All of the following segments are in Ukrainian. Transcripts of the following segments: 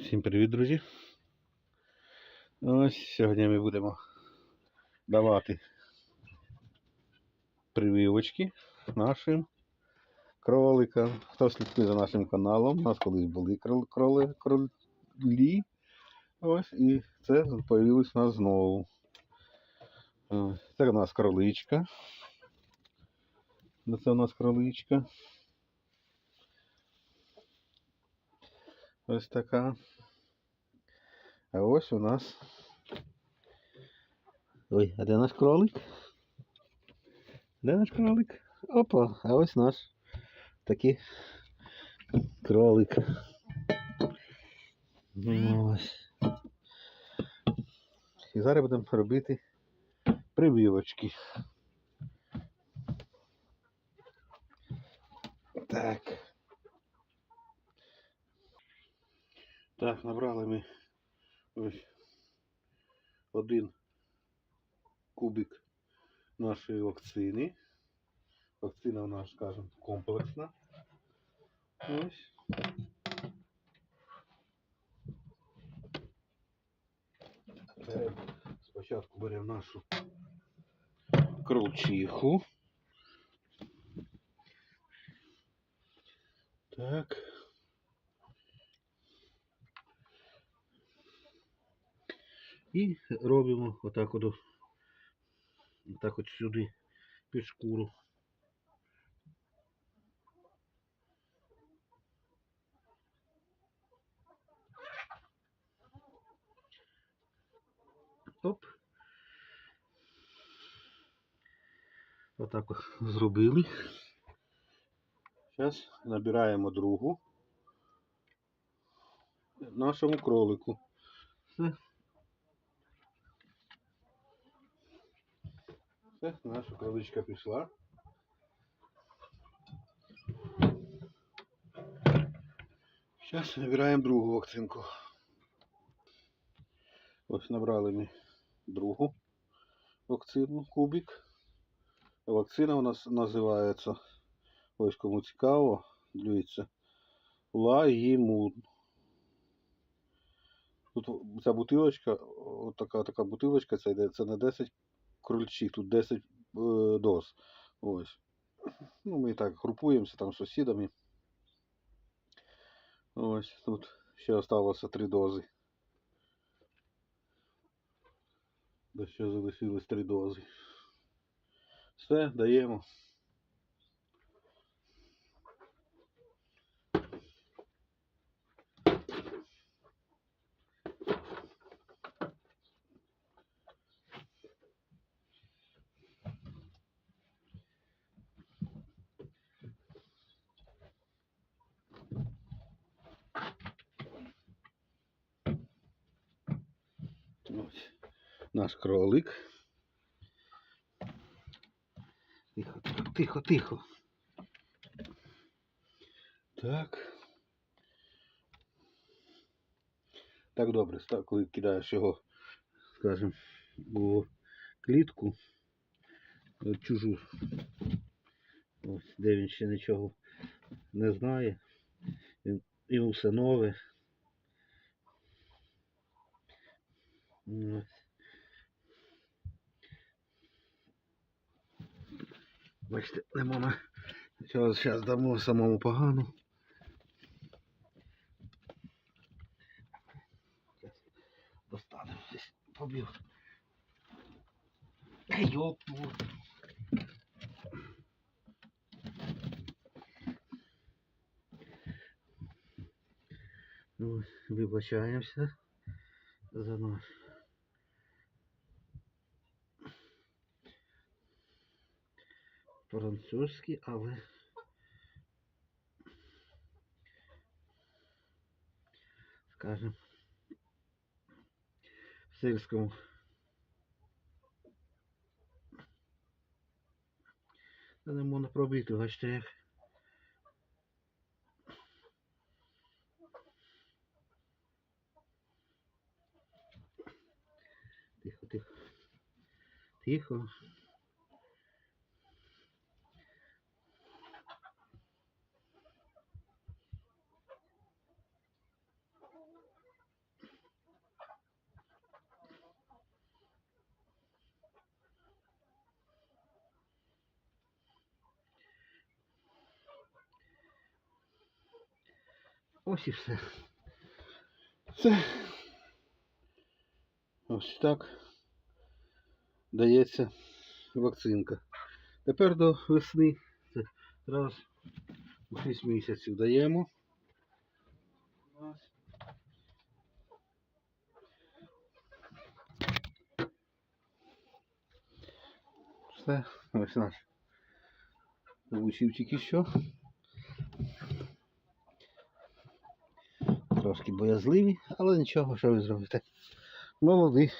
Всім привіт, друзі. Ось сьогодні ми будемо давати прививочки нашим кроликам. Хто слідкує за нашим каналом, у нас колись були крол- кроли, кролі. Ось і це появилось у нас знову. Е, Це у нас кроличка. Це у нас кроличка. Ось така. А ось у нас. Ой, а де наш кролик? Де наш кролик? Опа, а ось наш такий кролик. Ну, Ось. І зараз будемо робити прививочки. Так. Так, набрали ми ось один кубик нашої вакцини. Вакцина у нас, скажімо, комплексна. Ось. Беремо, спочатку беремо нашу кролчиху. Так. І робимо отак от, отак от сюди під шкуру. Оп. Отак от зробили. Зараз набираємо другу нашому кролику. Все. Наша кроличка пішла. Зараз набираємо другу вакцинку. Ось набрали ми другу вакцину, кубик. Вакцина у нас називається, ось кому цікаво, дивіться, Лагімун. Тут ця бутилочка, от така така бутилочка, це йде, це на 10 крольчих, тут 10 е, доз. Ось. Ну, ми так групуємося там з сусідами. Ось тут ще залишилося 3 дози. До ще залишилось 3 дози. Все, даємо. Ось наш кролик. Тихо, тихо, тихо. Так. Так добре, коли кидаєш його, скажімо, у клітку е, чужу. Ось, де він ще нічого не знає. Він, йому все нове. Бачите, не можна. Зараз, зараз дамо самому погано. Достанемо десь побіг. Ей, йопу. Ну, вибачаємося за наш. Французький, але скажем в сельському Та не можна пробити, бачите як. Тихо, тихо. Тихо. Ось і все. Це ось так дається вакцинка. Тепер до весни це раз у 6 місяців даємо. Все, ось наш. Влучив тільки що. Трошки боязливі, але нічого, що ви зробите. Молодий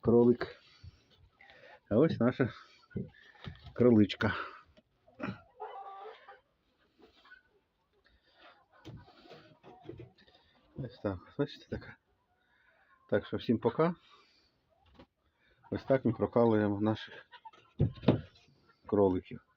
кролик. А ось наша кроличка. Ось так, бачите така. Так що всім пока. Ось так ми прокалуємо наших кроликів.